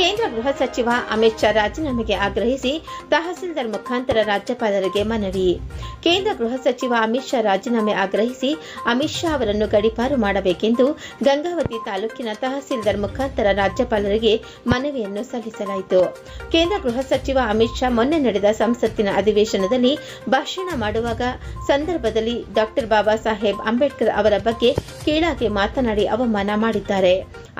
ಕೇಂದ್ರ ಗೃಹ ಸಚಿವ ಅಮಿತ್ ಶಾ ರಾಜೀನಾಮೆಗೆ ಆಗ್ರಹಿಸಿ ತಹಸೀಲ್ದಾರ್ ಮುಖಾಂತರ ರಾಜ್ಯಪಾಲರಿಗೆ ಮನವಿ. ಕೇಂದ್ರ ಗೃಹ ಸಚಿವ ಅಮಿತ್ ಶಾ ರಾಜೀನಾಮೆ ಆಗ್ರಹಿಸಿ ಅಮಿತ್ ಶಾ ಅವರನ್ನು ಗಡಿಪಾರು ಮಾಡಬೇಕೆಂದು ಗಂಗಾವತಿ ತಾಲೂಕಿನ ತಹಸೀಲ್ದಾರ್ ಮುಖಾಂತರ ರಾಜ್ಯಪಾಲರಿಗೆ ಮನವಿಯನ್ನು ಸಲ್ಲಿಸಲಾಯಿತು. ಕೇಂದ್ರ ಗೃಹ ಸಚಿವ ಅಮಿತ್ ಶಾ ಮೊನ್ನೆ ನಡೆದ ಸಂಸತ್ತಿನ ಅಧಿವೇಶನದಲ್ಲಿ ಭಾಷಣ ಮಾಡುವಾಗ ಸಂದರ್ಭದಲ್ಲಿ ಡಾಕ್ಟರ್ ಬಾಬಾ ಸಾಹೇಬ್ ಅಂಬೇಡ್ಕರ್ ಅವರ ಬಗ್ಗೆ ಕೀಳಾಗಿ ಮಾತನಾಡಿ ಅವಮಾನ ಮಾಡಿದ್ದಾರೆ.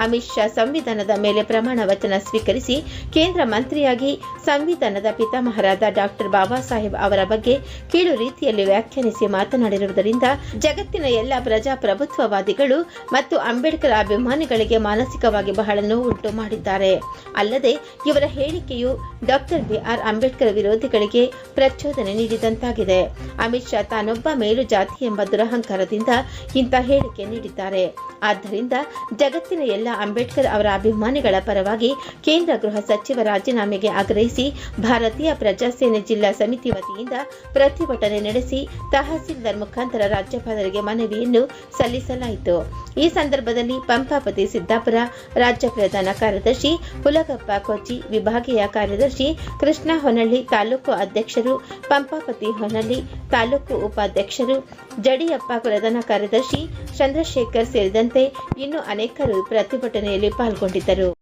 ಅಮಿತ್ ಶಾ ಸಂವಿಧಾನದ ಮೇಲೆ ಪ್ರಮಾಣ ವಚನ ಸ್ವೀಕರಿಸಿ ಕೇಂದ್ರ ಮಂತ್ರಿಯಾಗಿ ಸಂವಿಧಾನದ ಪಿತಾಮಹರಾದ ಡಾಕ್ಟರ್ ಬಾಬಾ ಸಾಹೇಬ್ ಅವರ ಬಗ್ಗೆ ಕೀಳು ರೀತಿಯಲ್ಲಿ ವ್ಯಾಖ್ಯಾನಿಸಿ ಮಾತನಾಡಿರುವುದರಿಂದ ಜಗತ್ತಿನ ಎಲ್ಲ ಪ್ರಜಾಪ್ರಭುತ್ವವಾದಿಗಳು ಮತ್ತು ಅಂಬೇಡ್ಕರ್ ಅಭಿಮಾನಿಗಳಿಗೆ ಮಾನಸಿಕವಾಗಿ ಬಹಳ ನೋವುಂಟು ಮಾಡಿದ್ದಾರೆ. ಅಲ್ಲದೆ ಇವರ ಹೇಳಿಕೆಯು ಡಾಕ್ಟರ್ ಬಿಆರ್ ಅಂಬೇಡ್ಕರ್ ವಿರೋಧಿಗಳಿಗೆ ಪ್ರಚೋದನೆ ನೀಡಿದಂತಾಗಿದೆ. ಅಮಿತ್ ಶಾ ತಾನೊಬ್ಬ ಮೇಲು ಜಾತಿ ಎಂಬ ದುರಹಂಕಾರದಿಂದ ಇಂಥ ಹೇಳಿಕೆ ನೀಡಿದ್ದಾರೆ. ಆದ್ದರಿಂದ ಜಗತ್ತಿನ ಎಲ್ಲ ಅಂಬೇಡ್ಕರ್ ಅವರ ಅಭಿಮಾನಿಗಳ ಪರವಾಗಿ ಕೇಂದ್ರ ಗೃಹ ಸಚಿವ ರಾಜೀನಾಮೆಗೆ ಆಗ್ರಹಿಸಿ ಭಾರತೀಯ ಪ್ರಜಾಸೇನೆ ಜಿಲ್ಲಾ ಸಮಿತಿ ವತಿಯಿಂದ ಪ್ರತಿಭಟನೆ ನಡೆಸಿ ತಹಸೀಲ್ದಾರ್ ಮುಖಾಂತರ ರಾಜ್ಯಪಾಲರಿಗೆ ಮನವಿಯನ್ನು ಸಲ್ಲಿಸಲಾಯಿತು. ಈ ಸಂದರ್ಭದಲ್ಲಿ ಪಂಪಾಪತಿ ಸಿದ್ದಾಪುರ ರಾಜ್ಯ ಪ್ರಧಾನ ಕಾರ್ಯದರ್ಶಿ ಹುಲಗಪ್ಪ ಕೊಚ್ಚಿ ವಿಭಾಗೀಯ ಕಾರ್ಯದರ್ಶಿ ಕೃಷ್ಣ ಹೊನಳ್ಳಿ ತಾಲೂಕು ಅಧ್ಯಕ್ಷರು ಪಂಪಾಪತಿ ಹೊನಳ್ಳಿ ತಾಲೂಕು ಉಪಾಧ್ಯಕ್ಷರು ಜಡಿಯಪ್ಪ ಪ್ರಧಾನ ಕಾರ್ಯದರ್ಶಿ ಚಂದ್ರಶೇಖರ್ ಸೇರಿದಂತೆ ಇನ್ನು ಅನೇಕರು ಪ್ರತಿಭಟನೆಯಲ್ಲಿ ಪಾಲ್ಗೊಂಡಿದ್ದರು.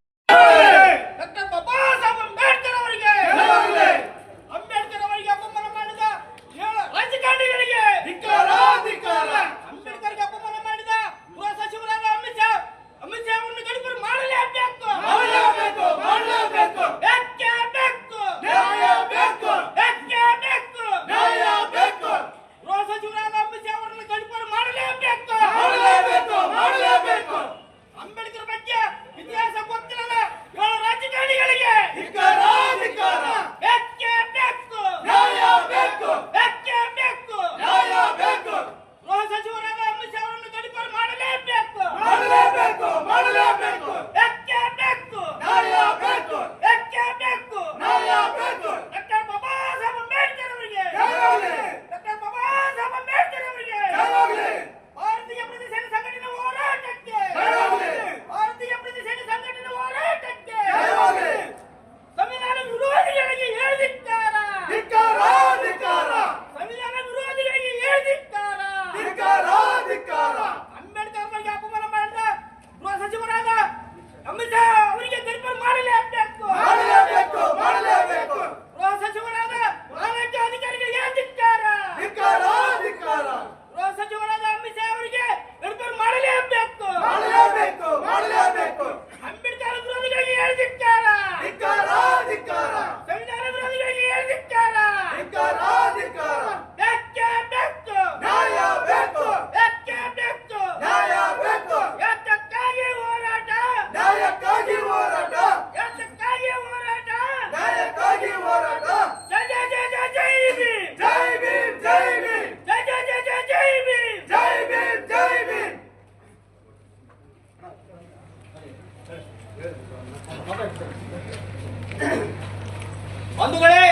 ಬಂಧುಗಳೇ!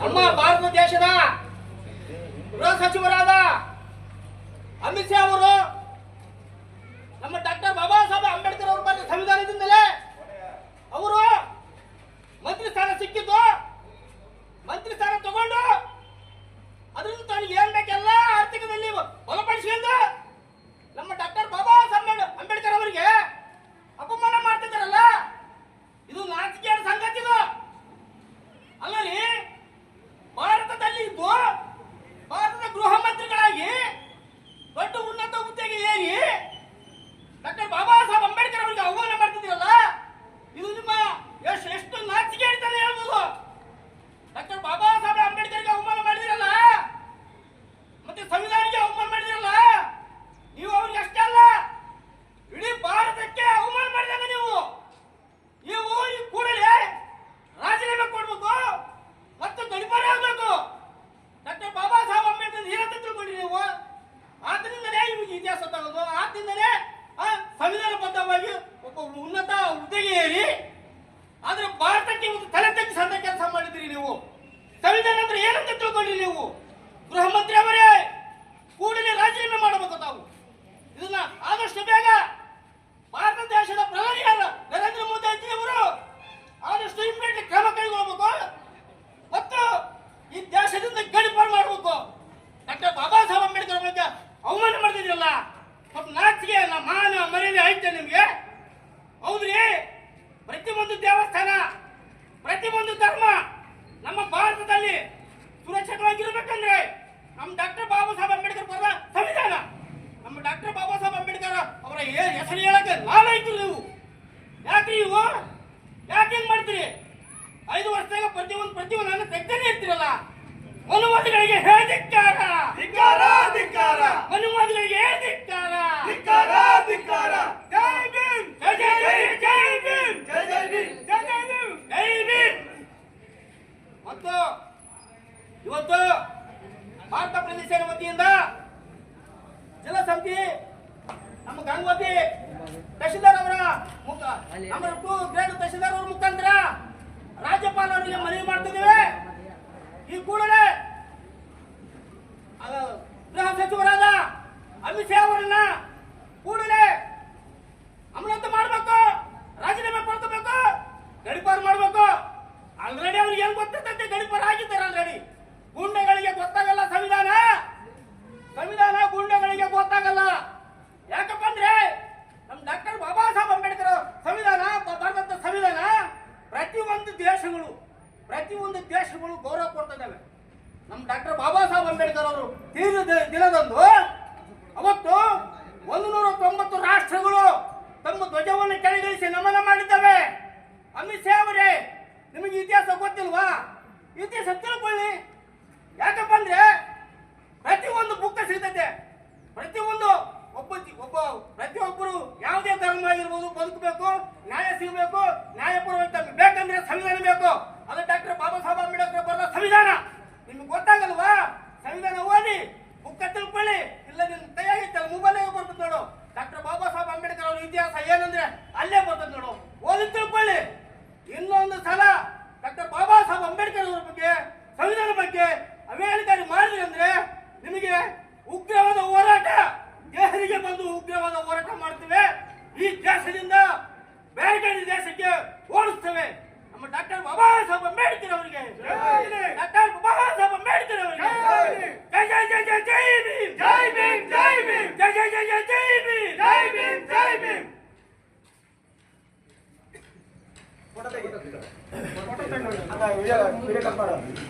ನಮ್ಮ ಭಾರತ ದೇಶದ ಗೃಹ ಸಚಿವರಾದ ಅಮಿತ್ ಶಾ ಅವರು ನಮ್ಮ ಡಾಕ್ಟರ್ ಬಾಬಾ ಸಾಹೇಬ್ ಅಂಬೇಡ್ಕರ್ ಅವರು ಬರೆದ ಸಂವಿಧಾನದಿಂದಲೇ ಅವರು ಮಂತ್ರಿ ಸ್ಥಾನ ಸಿಕ್ಕಿದ್ದು ಮಂತ್ರಿ ಸ್ಥಾನ ತಗೊಂಡು ಅದರಿಂದ ತನಗೆ ಏನ್ ಬೇಕೆಲ್ಲ ಆರ್ಥಿಕದಲ್ಲಿ ಬಲಪಡಿಸಿಕೊಂಡು ನಮ್ಮ ಡಾಕ್ಟರ್ ಬಾಬಾ ಸಾಹೇಬ್ ಅಂಬೇಡ್ಕರ್ ಅವರಿಗೆ ಅಪಮಾನ ಮಾಡ್ತಿದ್ದಾರಲ್ಲ ಇದು ನಾಚಿಕೆಯ ಸಂಗತಿ ಇದು ಅಲ್ಲಲ್ಲಿ ಭಾರತದಲ್ಲಿ ಇದ್ದು ಭಾರತದ ಗೃಹ ಮಂತ್ರಿಗಳಾಗಿ ದೊಡ್ಡ ಉನ್ನತ ಹುದ್ದೆಗೆ ಏರಿ ಡಾಕ್ಟರ್ ಬಾಬಾ ಸಾಹೇಬ್ ಅಂಬೇಡ್ಕರ್ ಅವರಿಗೆ ಅವಮಾನ ಮಾಡ್ತಿದ್ದೀರಲ್ಲ ಇದು ನಿಮ್ಮ ಎಷ್ಟು ಎಷ್ಟು ನಾಚಿಕೆ ಹೇಳ್ತಾನೆ ಹೇಳ್ಬೋದು ಡಾಕ್ಟರ್ ಬಾಬಾ ಸಾಹೇಬ್ ಅಂಬೇಡ್ಕರ್ಗೆ ಅವಮಾನ ಮಾಡಿದಿರಲ್ಲ ಮತ್ತೆ ಸಂವಿಧಾನಕ್ಕೆ ಅವಮಾನ ಮಾಡಿದಿರಲ್ಲ ನೀವು ಅವ್ರಿಗೆ ಅಷ್ಟೇ ಅಲ್ಲ ಇಡೀ ಭಾರತಕ್ಕೆ ಅವಮಾನ ಮಾಡಿದಾಗ ನೀವು ನೀವು ಈ ಕೂಡಲೇ ರಾಜೀನಾಮೆ ಕೊಡ್ಬೇಕು ಮತ್ತು ಗಡಿಪಾರ ಆಗಬೇಕು ಡಾಕ್ಟರ್ ಬಾಬಾ ಸಾಹೇಬ್ ಅಂಬೇಡ್ಕರ್ ಏನಂತ ತಿಳ್ಕೊಂಡ್ರಿ ನೀವು ಆದ್ರಿಂದಲೇ ಇವಾಗ ಇತಿಹಾಸ ತಗೋದು ಆದ್ರಿಂದಲೇ ಆ, ಸಂವಿಧಾನಬದ್ಧವಾಗಿ ಒಬ್ಬ ಉನ್ನತ ಹುದ್ದೆಗೆ ಏರಿ ಆದ್ರೆ ಭಾರತಕ್ಕೆ ಒಂದು ತಲೆ ತಗ್ಗಿಸಂತ ಕೆಲಸ ಮಾಡಿದ್ರಿ ನೀವು. ಸಂವಿಧಾನ ಅಂದ್ರೆ ಏನಂತ ತಿಳ್ಕೊಂಡ್ರಿ ನೀವು? ಗೃಹ ಮಂತ್ರಿ ಅವರೇ, ಕೂಡಲೇ ರಾಜೀನಾಮೆ ಮಾಡಬೇಕು ತಾವು. ಇದನ್ನ ಆದಷ್ಟು ಬೇಗ ಭಾರತ ದೇಶದ ಪ್ರಧಾನಿಯಾದ ನರೇಂದ್ರ ಮೋದಿ ಅಜ್ಜಿ ಅವರು ಆದಷ್ಟು ಇಮ್ಮಿಡಿಯೇಟ್ ಕ್ರಮ ಕೈಗೊಳ್ಳಬೇಕು ಮತ್ತು ಈ ದೇಶದಿಂದ ಗಡಿಪಾರು ಮಾಡಬೇಕು ಡಾಕ್ಟರ್ ಬಾಬಾ ಸಾಹೇಬ್ ಅಂಬೇಡ್ಕರ್ ಬಗ್ಗೆ ಅವಮಾನ ಮಾಡ್ತಿದ್ರಲ್ಲ ಸ್ವಲ್ಪ ನಾಚಿಕೆ ಅಲ್ಲ ಮಾನ ಮರ್ಯಾದೆ ಐತೆ ನಿಮ್ಗೆ ಹೌದ್ರಿ ಪ್ರತಿಯೊಂದು ದೇವಸ್ಥಾನ ಪ್ರತಿಯೊಂದು ಧರ್ಮ ನಮ್ಮ ಭಾರತದಲ್ಲಿ ಸುರಕ್ಷಿತವಾಗಿರ್ಬೇಕಂದ್ರೆ ನಮ್ಮ ಡಾಕ್ಟರ್ ಬಾಬಾ ಸಾಹೇಬ್ ಅಂಬೇಡ್ಕರ್ ಬರೆದ ಸಂವಿಧಾನ ನಮ್ಮ ಡಾಕ್ಟರ್ ಬಾಬಾ ಸಾಹೇಬ್ ಅಂಬೇಡ್ಕರ್ ಅವರ ಹೇ- ಹೆಸರು ಹೇಳಕ್ಕೆ ನಾಲಾಯ್ತು ನೀವು ಯಾಕ್ರಿ ನೀವು ಯಾಕೆ ಹಿಂಗ್ ಮಾಡ್ತೀರಿ ಐದು ವರ್ಷದಾಗ ಪ್ರತಿಯೊಂದು ಪ್ರತಿಯೊಂದು ತೆಗ್ದೇ ಇರ್ತೀರಲ್ಲ. ಮನುವಾದಿಗಳಿಗೆ ಹೇಳಿಕ್ಕಾರ ಧಿಕ್ಕಾರ ಧಿಕ್ಕಾರ ಮನುವಾದಿಗಳಿಗೆ ಧಿಕ್ಕಾರ ಧಿಕ್ಕಾರ ಧಿಕ್ಕಾರ ಜೈ ಭೀಮ್. ಜೈ ಜೈ ಜೈ ಜೈ ಭೀಮ್. ಜೈ ಜೈ ಭೀಮ್. ಜೈ ಜೈ ಭೀಮ್. ಜೈ ಭೀಮ್. ಮತ್ತು ಇವತ್ತು ಭಾರತ ಪ್ರದೇಶ ವತಿಯಿಂದ ಜಲಸಮಿತಿ ನಮ್ಮ ಗಂಗೋತಿ ತಹಶೀಲ್ದಾರ್ ಅವರ ಮುಖ ನಮ್ಮ ಗ್ರೇಡ್ ತಹಶೀಲ್ದಾರ್ ಅವರ ಮುಖಾಂತರ ರಾಜ್ಯಪಾಲರಿಗೆ ಮನವಿ ಮಾಡ್ತಿದ್ದೇವೆ ಈ ಕೂಡಲೇ ಆ, ಗೃಹ ಸಚಿವರಾದ ಅಮಿತ್ ಶಾ ಅವರನ್ನ ಕೂಡಲೇ ಅಮಾನತು ಮಾಡಬೇಕು ರಾಜೀನಾಮೆ ಪಡ್ಕೋಬೇಕು ಗಡಿಪಾರು ಮಾಡಬೇಕು ಆಲ್ರೆಡಿ ಅವ್ರಿಗೆ ಏನ್ ಗೊತ್ತಿರ್ತೈತೆ ಗಡಿಪಾರು ಆಗಿದ್ದಾರೆ ಆಲ್ರೆಡಿ ಗುಂಡೆಗಳಿಗೆ ಗೊತ್ತಾಗಲ್ಲ ಸಂವಿಧಾನ ಸಂವಿಧಾನ ಗುಂಡೆಗಳಿಗೆ ಗೊತ್ತಾಗಲ್ಲ ಯಾಕಪ್ಪ ಅಂದ್ರೆ ನಮ್ ಡಾಕ್ಟರ್ ಬಾಬಾ ಸಾಹೇಬ್ ಅಂಬೇಡ್ಕರ್ ಸಂವಿಧಾನ ಬ- ಭಾರತದ ಸಂವಿಧಾನ ಪ್ರತಿಯೊಂದು ದೇಶಗಳು ಪ್ರತಿಯೊಂದು ದೇಶಗಳು ಗೌರವ ಕೊಡ್ತಿದ್ದಾವೆ ನಮ್ ಡಾಕ್ಟರ್ ಬಾಬಾ ಸಾಹೇಬ್ ಅಂಬೇಡ್ಕರ್ ಅವರು ತೀರ್ದ ದಿ- ದಿನದಂದು ಅವತ್ತು ಒಂದು ನೂರ ತೊಂಬತ್ತು ರಾಷ್ಟ್ರಗಳು ತಮ್ಮ ಧ್ವಜವನ್ನು ಕೆಳಗಿಳಿಸಿ ನಮನ ಮಾಡಿದ್ದಾವೆ. ಅಮಿತ್ ಶಾ ಅವರೇ, ನಿಮಗೆ ಇತಿಹಾಸ ಗೊತ್ತಿಲ್ವಾ? ಇತಿಹಾಸ ತಿಳ್ಕೊಳ್ಳಿ ಯಾಕಪ್ಪ ಅಂದ್ರೆ ಪ್ರತಿಯೊಂದು ಬುಕ್ ಸಿಗ್ತೈತೆ ಪ್ರತಿಯೊಂದು ಒಬ್ಬ ಜಿ- ಒಬ್ಬ ಪ್ರತಿಯೊಬ್ಬರು ಯಾವುದೇ ಧರ್ಮ ಆಗಿರ್ಬೋದು ಬದುಕಬೇಕು ನ್ಯಾಯ ಸಿಗಬೇಕು ನ್ಯಾಯಪೂರ್ವಕ ಬೇಕಂದ್ರೆ ಸಂವಿಧಾನ ಬೇಕು ಅದು ಡಾಕ್ಟರ್ ಬಾಬಾ ಸಾಹೇಬ್ ಅಂಬೇಡ್ಕರ್ ಬರೆದ ಸಂವಿಧಾನ ನಿಮ್ಗೆ ಗೊತ್ತಾಗಲ್ವಾ ಸಂವಿಧಾನ ಓದಿ ಬುಕ್ಕ ತಿಳ್ಕೊಳ್ಳಿ ಇಲ್ಲ ನಿಮ್ ಕೈಯಾಗಿತ್ತಲ್ಲ ಮೊಬೈಲ್ ಬರ್ತದೆ ನೋಡು ಡಾಕ್ಟರ್ ಬಾಬಾ ಸಾಹೇಬ್ ಅಂಬೇಡ್ಕರ್ ಅವ್ರ ಇತಿಹಾಸ ಏನಂದ್ರೆ ಅಲ್ಲೇ ಬರ್ತದೆ ನೋಡು ಓದಿ ತಿಳ್ಕೊಳ್ಳಿ ಇನ್ನೊಂದು ಸಲ ಡಾಕ್ಟರ್ ಬಾಬಾ ಸಾಹೇಬ್ ಅಂಬೇಡ್ಕರ್ ಅವರ ಬಗ್ಗೆ ಸಂವಿಧಾನ ಬಗ್ಗೆ ಅವೇಳಿಕಾರಿ ಮಾಡಿದ್ರಿ ಅಂದ್ರೆ ನಿಮಗೆ ಉಗ್ರವಾದ ಹೋರಾಟ! ದೇಹರಿಗೆ ಬಂದು ಉಗ್ರವಾದ ಹೋರಾಟ ಮಾಡ್ತೇವೆ ಈ ದೇಶದಿಂದ ಬೇರೆ ಬೇರೆ ದೇಶಕ್ಕೆ ಓಡಿಸ್ತೇವೆ ನಮ್ಮ ಡಾಕ್ಟರ್ ಬಾಬಾ ಸಾಹೇಬ್ ಅಂಬೇಡ್ಕರ್ ಅವರಿಗೆ. ಡಾಕ್ಟರ್ ಬಾಬಾ ಸಾಹೇಬ್ ಅಂಬೇಡ್ಕರ್ ಅವರಿಗೆ. ಜೈ ಜೈ ಜೈ ಜೈ ಜೈ ಭೀಮ್. ಜೈ ಭೀಮ್ ಜೈ ಭೀಮ್. ಜೈ ಜೈ ಜೈ ಜೈ ಜೈ ಭೀಮ್. ಜೈ ಭೀಮ್ ಜೈ ಭೀಮ್. ನೀವಿನ್ನು